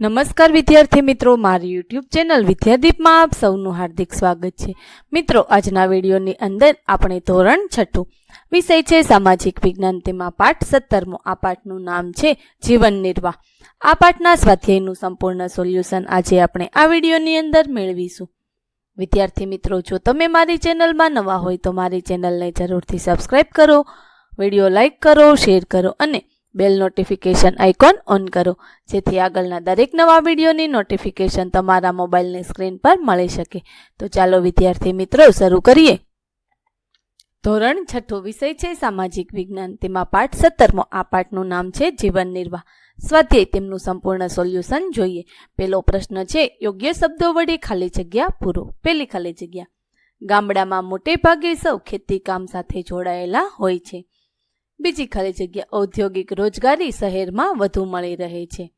નમસ્કાર વિદ્યાર્થી મિત્રો, મારી યુટ્યુબ ચેનલ વિદ્યાદીપમાં આપ સૌનું હાર્દિક સ્વાગત છે. મિત્રો, આજના વિડીયોની અંદર આપણે ધોરણ છઠ્ઠું વિષય છે, સામાજિક વિજ્ઞાન. તેમાં પાઠ સત્તરમો. આ પાઠનું નામ છે, જીવન નિર્વાહ. આ પાઠના સ્વાધ્યાયનું સંપૂર્ણ સોલ્યુશન આજે આપણે આ વિડીયોની અંદર મેળવીશું. વિદ્યાર્થી મિત્રો, જો તમે મારી ચેનલમાં નવા હોય તો મારી ચેનલને જરૂરથી સબસ્ક્રાઈબ કરો, વીડિયો લાઇક કરો, શેર કરો અને બેલ નોટિફિકેશન આઇકોન ઓન કરો. જેથી આગળના દરેક નવા વિડીયોની નોટિફિકેશન તમારા મોબાઈલની સ્ક્રીન પર મળી શકે. તો ચાલો વિદ્યાર્થી મિત્રો, શરૂ કરીએ. ધોરણ છઠ્ઠો વિષય છે સામાજિક વિજ્ઞાન. તેમાં પાઠ સત્તરમો. આ પાઠનું નામ છે જીવન નિર્વાહ. સ્વાધ્યાય તેમનું સંપૂર્ણ સોલ્યુશન જોઈએ. પેલો પ્રશ્ન છે, યોગ્ય શબ્દો વડે ખાલી જગ્યા પૂરો. પેલી ખાલી જગ્યા. ગામડામાં મોટે ભાગે સૌ ખેતી કામ સાથે જોડાયેલા હોય છે. બીજી ખાલી જગ્યા ઔદ્યોગિક રોજગારી શહેરમાં વધુ મળી રહે છે.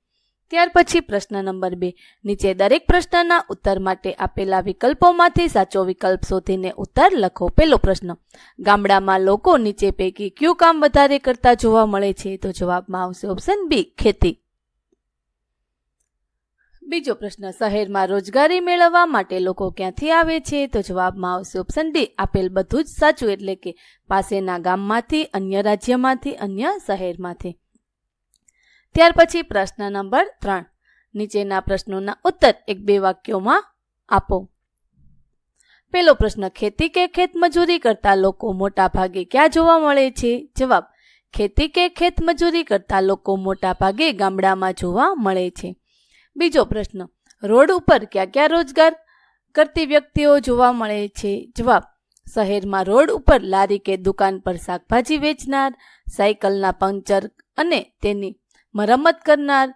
ત્યાર પછી પ્રશ્ન નંબર બે. નીચે દરેક પ્રશ્નના ઉત્તર માટે આપેલા વિકલ્પોમાંથી સાચો વિકલ્પ શોધીને ઉત્તર લખો. પેલો પ્રશ્ન. ગામડામાં લોકો નીચે પૈકી કયું કામ વધારે કરતા જોવા મળે છે? તો જવાબમાં આવશે ઓપ્શન બી ખેતી. બીજો પ્રશ્ન, શહેરમાં રોજગારી મેળવવા માટે લોકો ક્યાંથી આવે છે? તો જવાબમાં આવશે ઓપ્શન ડી આપેલ બધું જ સાચું એટલે કે પાસેના ગામમાંથી, અન્ય રાજ્યમાંથી, અન્ય શહેરમાંથી. ત્યાર પછી પ્રશ્ન નંબર ત્રણ, નીચેના પ્રશ્નોના ઉત્તર એક બે વાક્યોમાં આપો. પેલો પ્રશ્ન, ખેતી કે ખેતમજૂરી કરતા લોકો મોટા ભાગે ક્યાં જોવા મળે છે? જવાબ, ખેતી કે ખેતમજૂરી કરતા લોકો મોટા ભાગે ગામડામાં જોવા મળે છે. બીજો પ્રશ્ન. રોડ ઉપર ક્યાં ક્યાં રોજગાર કરતી વ્યક્તિઓ જોવા મળે છે? જવાબ. શહેરમાં રોડ ઉપર લારી કે દુકાન પર શાકભાજી વેચનાર, સાયકલના પંક્ચર અને તેની મરમ્મત કરનાર,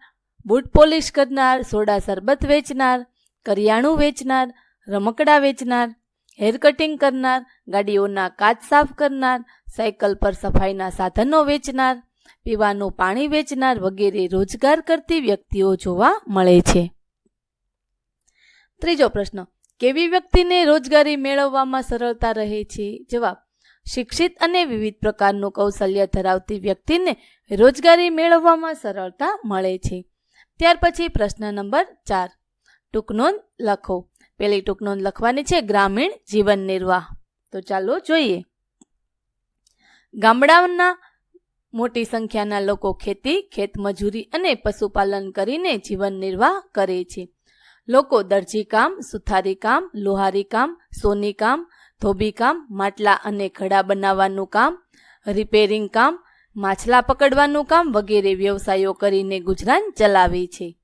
બૂટ પોલિશ કરનાર, સોડા શરબત વેચનાર, કરિયાણું વેચનાર, રમકડા વેચનાર, હેર કટિંગ કરનાર, ગાડીઓના કાચ સાફ કરનાર, સાયકલ પર સફાઈના સાધનો વેચનાર પીવાનું પાણી વેચનાર વગેરે રોજગાર કરતી વ્યક્તિઓ જોવા મળે છે. ત્રીજો પ્રશ્ન, કેવી વ્યક્તિને રોજગારી મેળવવામાં સરળતા રહે છે? જવાબ, શિક્ષિત અને વિવિધ પ્રકારનું કૌશલ્ય ધરાવતી વ્યક્તિને રોજગારી મેળવવામાં સરળતા મળે છે. ત્યાર પછી પ્રશ્ન નંબર ચાર ટૂંકનોંધ લખો. પેલી ટૂંકનોંધ લખવાની છે ગ્રામીણ જીવન નિર્વાહ. તો ચાલો જોઈએ. ગામડાના મોટી સંખ્યાના લોકો ખેતી, ખેતમજૂરી અને પશુપાલન કરીને જીવન નિર્વાહ કરે છે. લોકો દરજી કામ, સુથારી કામ, લોહારી કામ, સોની કામ, ધોબી કામ, માટલા અને ઘડા બનાવવાનું કામ, રિપેરિંગ કામ, માછલા પકડવાનું કામ વગેરે વ્યવસાયો કરીને ગુજરાન ચલાવે છે.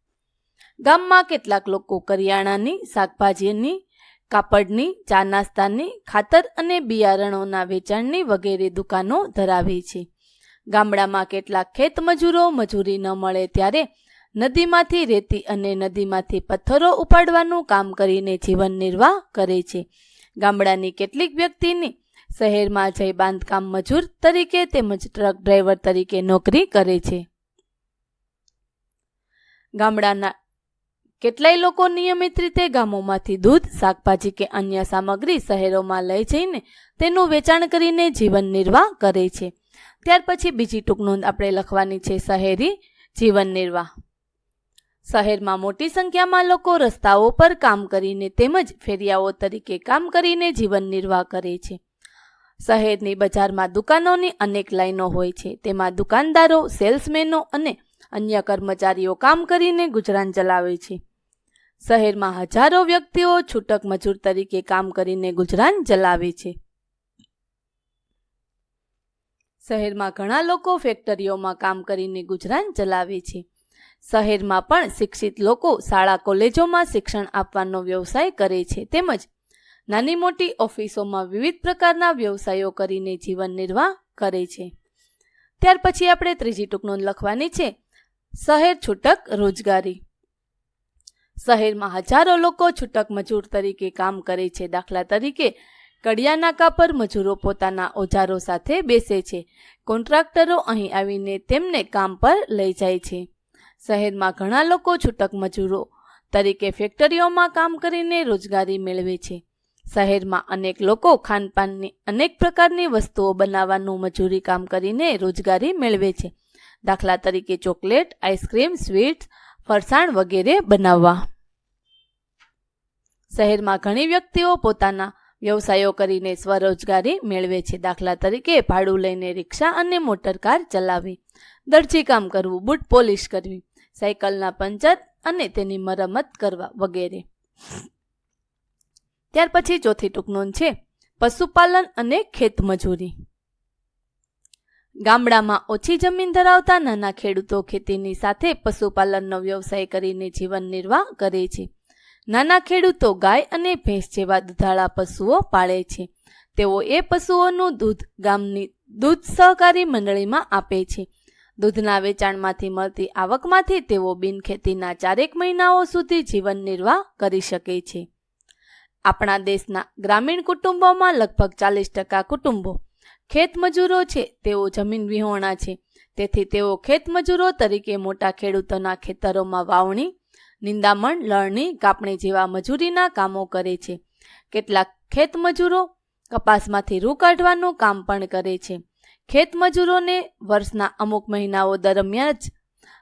ગામમાં કેટલાક લોકો કરિયાણાની, શાકભાજીની, કાપડની, ચા નાસ્તાની, ખાતર અને બિયારણોના વેચાણની વગેરે દુકાનો ધરાવે છે. ગામડામાં કેટલાક ખેત મજૂરો મજૂરી ન મળે ત્યારે નદીમાંથી રેતી અને નદીમાંથી પથ્થરો ઉપાડવાનું કામ કરીને જીવન નિર્વાહ કરે છે. ગામડાની કેટલીક વ્યક્તિની શહેરમાં જઈ બાંધકામ મજૂર તરીકે તેમજ ટ્રક ડ્રાઈવર તરીકે નોકરી કરે છે. ગામડાના કેટલાય લોકો નિયમિત રીતે ગામોમાંથી દૂધ, શાકભાજી કે અન્ય સામગ્રી શહેરોમાં લઈ જઈને તેનું વેચાણ કરીને જીવન નિર્વાહ કરે છે. ત્યાર પછી બીજી ટૂંક નોંધ આપણે લખવાની છે શહેરી જીવન નિર્વાહ. શહેરમાં મોટી સંખ્યામાં લોકો રસ્તાઓ પર કામ કરીને તેમજ ફેરિયાઓ તરીકે કામ કરીને જીવન નિર્વાહ કરે છે. શહેરની બજારમાં દુકાનોની અનેક લાઈનો હોય છે. તેમાં દુકાનદારો, સેલ્સમેનો અને અન્ય કર્મચારીઓ કામ કરીને ગુજરાન ચલાવે છે. શહેરમાં હજારો વ્યક્તિઓ છૂટક મજૂર તરીકે કામ કરીને ગુજરાન ચલાવે છે. શહેરમાં ઘણા લોકો ફેક્ટરીઓમાં કામ કરીને ગુજરાન ચલાવે છે. શહેરમાં પણ શિક્ષિત લોકો શાળા, કોલેજોમાં શિક્ષણ આપવાનો વ્યવસાય કરે છે. તેમજ નાની મોટી ઓફિસોમાં વિવિધ પ્રકારના વ્યવસાયો કરીને જીવન નિર્વાહ કરે છે. ત્યાર પછી આપણે ત્રીજી ટૂંકનોંધ લખવાની છે. શહેર છૂટક રોજગારી. શહેરમાં હજારો લોકો છૂટક મજૂર તરીકે કામ કરે છે. દાખલા તરીકે કડિયા નાકા પર મજૂરો પોતાના ઓજારો સાથે બેસે છે. કોન્ટ્રાક્ટરો અહીં આવીને તેમને કામ પર લઈ જાય છે. શહેરમાં ઘણા લોકો છૂટક મજૂરો તરીકે ફેક્ટરીઓમાં કામ કરીને રોજગારી મેળવે છે. શહેરમાં અનેક લોકો ખાનપાનની અનેક પ્રકારની વસ્તુઓ બનાવવાનું મજૂરી કામ કરીને રોજગારી મેળવે છે. દાખલા તરીકે ચોકલેટ, આઈસ્ક્રીમ, સ્વીટ્સ, ફરસાણ વગેરે બનાવવા. શહેરમાં ઘણી વ્યક્તિઓ પોતાના વ્યવસાયો કરીને સ્વરોજગારી મેળવે છે. દાખલા તરીકે ભાડું લઈને રિક્ષા અને મોટર કાર ચલાવવી દરજી કામ કરવું, બૂટ પોલિશ કરવી, સાયકલના પંચર અને તેની મરમત કરવા વગેરે. ત્યાર પછી ચોથી ટૂંક છે, પશુપાલન અને ખેતમજૂરી ગામડામાં ઓછી જમીન ધરાવતા નાના ખેડૂતો ખેતીની સાથે પશુપાલનનો વ્યવસાય કરીને જીવન નિર્વાહ કરે છે. નાના ખેડૂતો ગાય અને ભેંસ જેવા દુધાળા પશુઓ પાળે છે. તેઓ એ પશુઓનું દૂધ ગામની દૂધ સહકારી મંડળીમાં આપે છે. દૂધના વેચાણમાંથી મળતી આવકમાંથી તેઓ બિનખેતીના ચારેક મહિનાઓ સુધી જીવન નિર્વાહ કરી શકે છે. આપણા દેશના ગ્રામીણ કુટુંબોમાં લગભગ ચાલીસ ટકા કુટુંબો ખેતમજૂરો છે. તેઓ જમીન વિહોણા છે. તેથી તેઓ ખેતમજૂરો તરીકે મોટા ખેડૂતોના ખેતરોમાં વાવણી નિંદામણ, લણણી, કાપણી જેવા મજૂરીના કામો કરે છે. કેટલાક ખેતમજૂરો કપાસમાંથી રૂ કાઢવાનું કામ પણ કરે છે. ખેતમજૂરોને વર્ષના અમુક મહિનાઓ દરમિયાન જ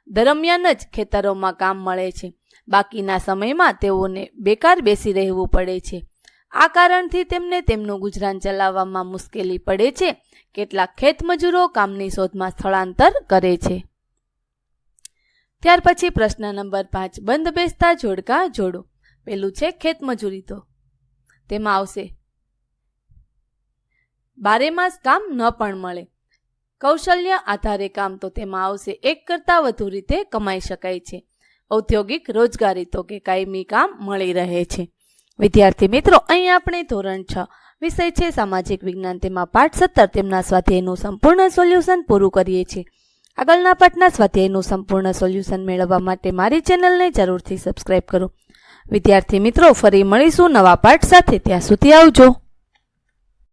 દરમિયાન જ ખેતરોમાં કામ મળે છે. બાકીના સમયમાં તેઓને બેકાર બેસી રહેવું પડે છે. આ કારણથી તેમને તેમનું ગુજરાન ચલાવવામાં મુશ્કેલી પડે છે. કેટલાક ખેતમજૂરો કામની શોધમાં સ્થળાંતર કરે છે. ત્યાર પછી પ્રશ્ન નંબર પાંચ, બંધ બેસતા જોડકા જોડો. પેલું છે ખેતમજૂરી તો. તેમાં આવશે. બારે માસ કામ ન પણ મળે. કૌશલ્ય આધારે કામ તો તેમાં આવશે. એક કરતાં વધુ રીતે કમાઈ શકાય છે. ઔદ્યોગિક રોજગારી તો કે કાયમી કામ મળી રહે છે. વિદ્યાર્થી મિત્રો, અહીં આપણે ધોરણ છ વિષય છે સામાજિક વિજ્ઞાન. તેમાં પાઠ સત્તર તેમના સ્વાધ્યાયનું સંપૂર્ણ સોલ્યુશન પૂરું કરીએ છીએ. આગળના પાઠના સ્વાધ્યાયનું સંપૂર્ણ સોલ્યુશન મેળવવા માટે મારી ચેનલને જરૂરથી સબસ્ક્રાઇબ કરો. વિદ્યાર્થી મિત્રો, ફરી મળીશું નવા પાઠ સાથે. ત્યાં સુધી આવજો.